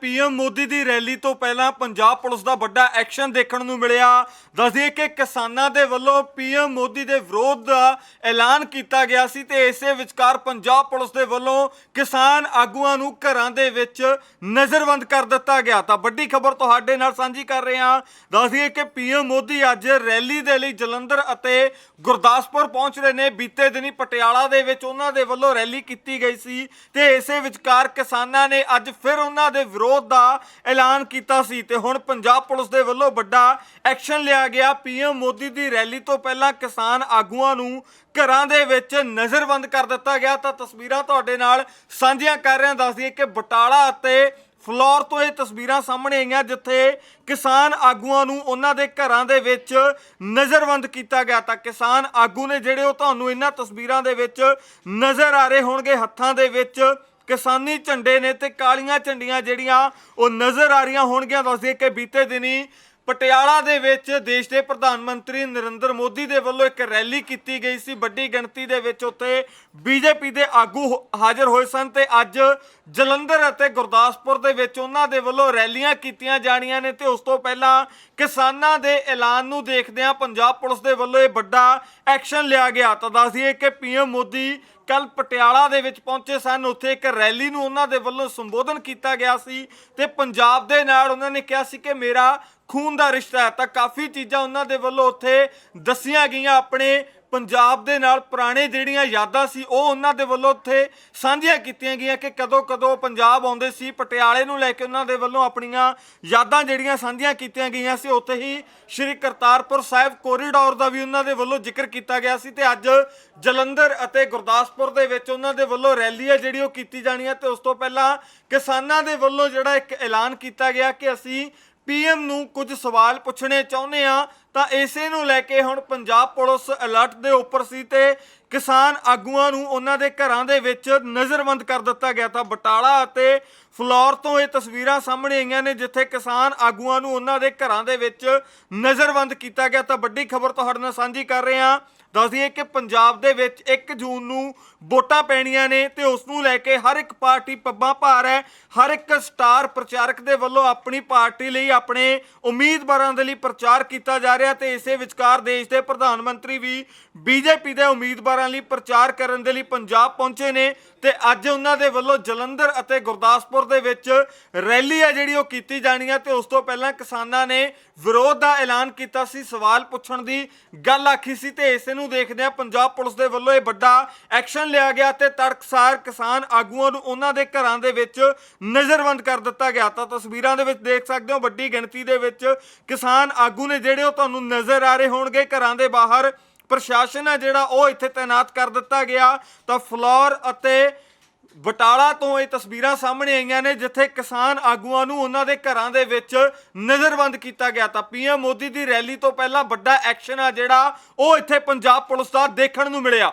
PM Modi ਦੀ rally ਤੋਂ ਪਹਿਲਾਂ Punjab police ਦਾ ਵੱਡਾ ਐਕਸ਼ਨ ਦੇਖਣ ਨੂੰ ਮਿਲਿਆ। ਦੱਸਦੀਏ ਕਿ ਕਿਸਾਨਾਂ ਦੇ ਵੱਲੋਂ ਪੀਐਮ ਮੋਦੀ ਦੇ ਵਿਰੋਧ ਦਾ ਐਲਾਨ ਕੀਤਾ ਗਿਆ ਸੀ ਤੇ ਇਸੇ ਵਿਚਕਾਰ ਪੰਜਾਬ ਪੁਲਿਸ ਦੇ ਵੱਲੋਂ ਕਿਸਾਨ ਆਗੂਆਂ ਨੂੰ ਘਰਾਂ ਦੇ ਵਿੱਚ ਨਜ਼ਰਬੰਦ ਕਰ ਦਿੱਤਾ ਗਿਆ। ਤਾਂ ਵੱਡੀ ਖਬਰ ਤੁਹਾਡੇ ਨਾਲ ਸਾਂਝੀ ਕਰ ਰਹੇ ਹਾਂ। ਦੱਸਦੀਏ ਕਿ ਪੀਐਮ ਮੋਦੀ ਅੱਜ ਰੈਲੀ ਦੇ ਲਈ ਜਲੰਧਰ ਅਤੇ ਗੁਰਦਾਸਪੁਰ ਪਹੁੰਚ ਰਹੇ ਨੇ। ਬੀਤੇ ਦਿਨੀ ਪਟਿਆਲਾ ਦੇ ਵਿੱਚ ਉਹਨਾਂ ਦੇ ਵੱਲੋਂ ਰੈਲੀ ਕੀਤੀ ਗਈ ਸੀ ਤੇ ਇਸੇ ਵਿਚਕਾਰ ਕਿਸਾਨਾਂ ਨੇ ਅੱਜ ਫਿਰ ਉਹਨਾਂ ਦੇ ਵਿਰੋਧ ਦਾ ਐਲਾਨ ਕੀਤਾ ਸੀ ਤੇ ਹੁਣ ਪੰਜਾਬ ਪੁਲਿਸ ਦੇ ਵੱਲੋਂ ਵੱਡਾ ਐਕਸ਼ਨ ਲਿਆ ਗਿਆ। ਪੀਐਮ ਮੋਦੀ ਦੀ ਰੈਲੀ ਤੋਂ ਪਹਿਲਾਂ ਕਿਸਾਨ ਆਗੂਆਂ ਨੂੰ ਘਰਾਂ ਦੇ ਵਿੱਚ ਨਜ਼ਰਬੰਦ ਕਰ ਦਿੱਤਾ ਗਿਆ। ਤਾਂ ਤਸਵੀਰਾਂ ਤੁਹਾਡੇ ਨਾਲ ਸਾਂਝੀਆਂ ਕਰ ਰਹੇ, ਦੱਸ ਦਈਏ ਕਿ ਬਟਾਲਾ ਅਤੇ ਫਲੋਰ ਤੋਂ ਇਹ ਤਸਵੀਰਾਂ ਸਾਹਮਣੇ ਆਈਆਂ, ਜਿੱਥੇ ਕਿਸਾਨ ਆਗੂਆਂ ਨੂੰ ਉਹਨਾਂ ਦੇ ਘਰਾਂ ਦੇ ਵਿੱਚ ਨਜ਼ਰਬੰਦ ਕੀਤਾ ਗਿਆ। ਤਾਂ ਕਿਸਾਨ ਆਗੂ ਨੇ ਜਿਹੜੇ ਉਹ ਤੁਹਾਨੂੰ ਇਹਨਾਂ ਤਸਵੀਰਾਂ ਦੇ ਵਿੱਚ ਨਜ਼ਰ ਆ ਰਹੇ ਹੋਣਗੇ, ਹੱਥਾਂ ਦੇ ਵਿੱਚ ਕਿਸਾਨੀ ਝੰਡੇ ਨੇ ਤੇ ਕਾਲੀਆਂ ਝੰਡੀਆਂ ਜਿਹੜੀਆਂ ਉਹ ਨਜ਼ਰ ਆ ਰਹੀਆਂ ਹੋਣਗੀਆਂ। ਦੱਸਦੇ ਕਿ ਬੀਤੇ ਦਿਨੀ ਪਟਿਆਲਾ ਦੇ ਵਿੱਚ ਦੇਸ਼ ਦੇ ਪ੍ਰਧਾਨ ਮੰਤਰੀ ਨਰਿੰਦਰ ਮੋਦੀ ਦੇ ਵੱਲੋਂ ਇੱਕ ਰੈਲੀ ਕੀਤੀ ਗਈ ਸੀ। ਵੱਡੀ ਗਿਣਤੀ ਦੇ ਵਿੱਚ ਉੱਥੇ ਬੀਜੇਪੀ ਦੇ ਆਗੂ ਹੋ- ਹਾਜ਼ਰ ਹੋਏ ਸਨ ਤੇ ਅੱਜ ਜਲੰਧਰ ਅਤੇ ਗੁਰਦਾਸਪੁਰ ਦੇ ਵਿੱਚ ਉਹਨਾਂ ਦੇ ਵੱਲੋਂ ਰੈਲੀਆਂ ਕੀਤੀਆਂ ਜਾਣੀਆਂ ਨੇ ਤੇ ਉਸ ਤੋਂ ਪਹਿਲਾਂ ਕਿਸਾਨਾਂ ਦੇ ਐਲਾਨ ਨੂੰ ਦੇਖਦਿਆਂ ਪੰਜਾਬ ਪੁਲਿਸ ਦੇ ਵੱਲੋਂ ਇਹ ਵੱਡਾ ਐਕਸ਼ਨ ਲਿਆ ਗਿਆ। ਤਾਂ ਦੱਸ ਦਈਏ ਕਿ ਪੀਐਮ ਮੋਦੀ ਕੱਲ ਪਟਿਆਲਾ ਦੇ ਵਿੱਚ ਪਹੁੰਚੇ ਸਨ। ਉੱਥੇ ਇੱਕ ਰੈਲੀ ਨੂੰ ਉਹਨਾਂ ਦੇ ਵੱਲੋਂ ਸੰਬੋਧਨ ਕੀਤਾ ਗਿਆ ਸੀ ਤੇ ਪੰਜਾਬ ਦੇ ਨਾਲ ਉਹਨਾਂ ਨੇ ਕਿਹਾ ਸੀ ਕਿ ਮੇਰਾ ਖੂਨ ਦਾ ਰਿਸ਼ਤਾ ਹੈ। ਤਾਂ ਕਾਫੀ ਚੀਜ਼ਾਂ ਉਹਨਾਂ ਦੇ ਵੱਲੋਂ ਉੱਥੇ ਦੱਸੀਆਂ ਗਈਆਂ। ਆਪਣੇ ਪੰਜਾਬ ਦੇ ਨਾਲ ਪੁਰਾਣੇ ਜਿਹੜੀਆਂ ਯਾਦਾਂ ਸੀ, ਉਹ ਉਹਨਾਂ ਦੇ ਵੱਲੋਂ ਉੱਥੇ ਸਾਂਝੀਆਂ ਕੀਤੀਆਂ ਗਈਆਂ ਕਿ ਕਦੋਂ ਕਦੋਂ ਪੰਜਾਬ ਆਉਂਦੇ ਸੀ। ਪਟਿਆਲੇ ਨੂੰ ਲੈ ਕੇ ਉਹਨਾਂ ਦੇ ਵੱਲੋਂ ਆਪਣੀਆਂ ਯਾਦਾਂ ਜਿਹੜੀਆਂ ਸਾਂਝੀਆਂ ਕੀਤੀਆਂ ਗਈਆਂ ਸੀ। ਉੱਥੇ ਹੀ ਸ਼੍ਰੀ ਕਰਤਾਰਪੁਰ ਸਾਹਿਬ ਕੋਰੀਡੋਰ ਦਾ ਵੀ ਉਹਨਾਂ ਦੇ ਵੱਲੋਂ ਜ਼ਿਕਰ ਕੀਤਾ ਗਿਆ ਸੀ ਤੇ ਅੱਜ ਜਲੰਧਰ ਅਤੇ ਗੁਰਦਾਸਪੁਰ ਦੇ ਵਿੱਚ ਉਹਨਾਂ ਦੇ ਵੱਲੋਂ ਰੈਲੀ ਹੈ ਜਿਹੜੀ ਉਹ ਕੀਤੀ ਜਾਣੀ ਹੈ। ਤੇ ਉਸ ਤੋਂ ਪਹਿਲਾਂ ਕਿਸਾਨਾਂ ਦੇ ਵੱਲੋਂ ਜਿਹੜਾ ਇੱਕ ਐਲਾਨ ਕੀਤਾ ਗਿਆ ਕਿ ਅਸੀਂ ਪੀਐਮ ਨੂੰ ਕੁਝ ਸਵਾਲ ਪੁੱਛਣੇ ਚਾਹੁੰਦੇ ਆ ਤਾਂ ਇਸੇ ਨੂੰ ਲੈ ਕੇ ਹੁਣ ਪੰਜਾਬ ਪੁਲਿਸ ਅਲਰਟ ਦੇ ਉੱਪਰ ਸੀ ਤੇ ਕਿਸਾਨ ਆਗੂਆਂ ਨੂੰ ਉਹਨਾਂ ਦੇ ਘਰਾਂ ਦੇ ਵਿੱਚ ਨਜ਼ਰਬੰਦ ਕਰ ਦਿੱਤਾ ਗਿਆ ਤਾਂ ਬਟਾਲਾ ਅਤੇ ਫਲੌਰ ਤੋਂ ਇਹ ਤਸਵੀਰਾਂ ਸਾਹਮਣੇ ਆਈਆਂ ਨੇ, ਜਿੱਥੇ ਕਿਸਾਨ ਆਗੂਆਂ ਨੂੰ ਉਹਨਾਂ ਦੇ ਘਰਾਂ ਦੇ ਵਿੱਚ ਨਜ਼ਰਬੰਦ ਕੀਤਾ ਗਿਆ। ਤਾਂ ਵੱਡੀ ਖਬਰ ਤੁਹਾਡੇ ਨਾਲ ਸਾਂਝੀ ਕਰ ਰਹੇ ਹਾਂ। ਦੱਸ ਦਈਏ ਕਿ ਪੰਜਾਬ ਦੇ ਵਿੱਚ 1 ਜੂਨ ਨੂੰ ਵੋਟਾਂ ਪੈਣੀਆਂ ਨੇ ਤੇ ਉਸ ਨੂੰ ਲੈ ਕੇ ਹਰ ਇੱਕ ਪਾਰਟੀ ਪੱਬਾਂ ਭਾਰ ਹੈ। ਹਰ ਇੱਕ ਸਟਾਰ ਪ੍ਰਚਾਰਕ ਦੇ ਵੱਲੋਂ ਆਪਣੀ ਪਾਰਟੀ ਲਈ, ਆਪਣੇ ਉਮੀਦਵਾਰਾਂ ਦੇ ਲਈ ਪ੍ਰਚਾਰ ਕੀਤਾ ਜਾ ਰਿਹਾ ਤੇ ਇਸੇ ਵਿਚਕਾਰ ਦੇਸ਼ ਦੇ ਪ੍ਰਧਾਨ ਮੰਤਰੀ ਵੀ ਬੀਜੇਪੀ ਦੇ ਉਮੀਦਵਾਰਾਂ ਲਈ ਪ੍ਰਚਾਰ ਕਰਨ ਦੇ ਲਈ ਪੰਜਾਬ ਪਹੁੰਚੇ ਨੇ ਤੇ ਅੱਜ ਉਹਨਾਂ ਦੇ ਵੱਲੋਂ ਜਲੰਧਰ ਅਤੇ ਗੁਰਦਾਸਪੁਰ ਦੇ ਵਿੱਚ ਰੈਲੀ ਹੈ ਜਿਹੜੀ ਉਹ ਕੀਤੀ ਜਾਣੀ ਹੈ ਤੇ ਉਸ ਤੋਂ ਪਹਿਲਾਂ ਕਿਸਾਨਾਂ ਨੇ ਵਿਰੋਧ ਦਾ ਐਲਾਨ ਕੀਤਾ ਸੀ, ਸਵਾਲ ਪੁੱਛਣ ਦੀ ਗੱਲ ਆਖੀ ਸੀ ਤੇ ਇਸੇ ਨੂੰ ਦੇਖਦੇ ਆ ਪੰਜਾਬ ਪੁਲਿਸ ਦੇ ਵੱਲੋਂ ਇਹ ਵੱਡਾ ਐਕਸ਼ਨ ਲਿਆ ਗਿਆ ਤੇ ਤੜਕਸਾਰ ਕਿਸਾਨ ਆਗੂਆਂ ਨੂੰ ਉਹਨਾਂ ਦੇ ਘਰਾਂ ਦੇ ਵਿੱਚ ਨਜ਼ਰਬੰਦ ਕਰ ਦਿੱਤਾ ਗਿਆ। ਤਾਂ ਤਸਵੀਰਾਂ ਦੇ ਵਿੱਚ ਦੇਖ ਸਕਦੇ ਹੋ ਵੱਡੀ ਗਿਣਤੀ ਦੇ ਵਿੱਚ ਕਿਸਾਨ ਆਗੂ ਨੇ ਜਿਹੜੇ ਉਹ ਤੁਹਾਨੂੰ ਨਜ਼ਰ ਆ ਰਹੇ ਹੋਣਗੇ ਘਰਾਂ ਦੇ ਬਾਹਰ। ਪ੍ਰਸ਼ਾਸਨ ਹੈ ਜਿਹੜਾ ਉਹ ਇੱਥੇ ਤਾਇਨਾਤ ਕਰ ਦਿੱਤਾ ਗਿਆ। ਤਾਂ ਫਲੋਰ ਅਤੇ ਬਟਾਲਾ ਤੋਂ ਇਹ ਤਸਵੀਰਾਂ ਸਾਹਮਣੇ ਆਈਆਂ ਨੇ, ਜਿੱਥੇ ਕਿਸਾਨ ਆਗੂਆਂ ਨੂੰ ਉਹਨਾਂ ਦੇ ਘਰਾਂ ਦੇ ਵਿੱਚ ਨਜ਼ਰਬੰਦ ਕੀਤਾ ਗਿਆ। ਤਾਂ ਪੀਐਮ ਮੋਦੀ ਦੀ ਰੈਲੀ ਤੋਂ ਪਹਿਲਾਂ ਵੱਡਾ ਐਕਸ਼ਨ ਆ ਜਿਹੜਾ ਉਹ ਇੱਥੇ ਪੰਜਾਬ ਪੁਲਿਸ ਦਾ ਦੇਖਣ ਨੂੰ ਮਿਲਿਆ।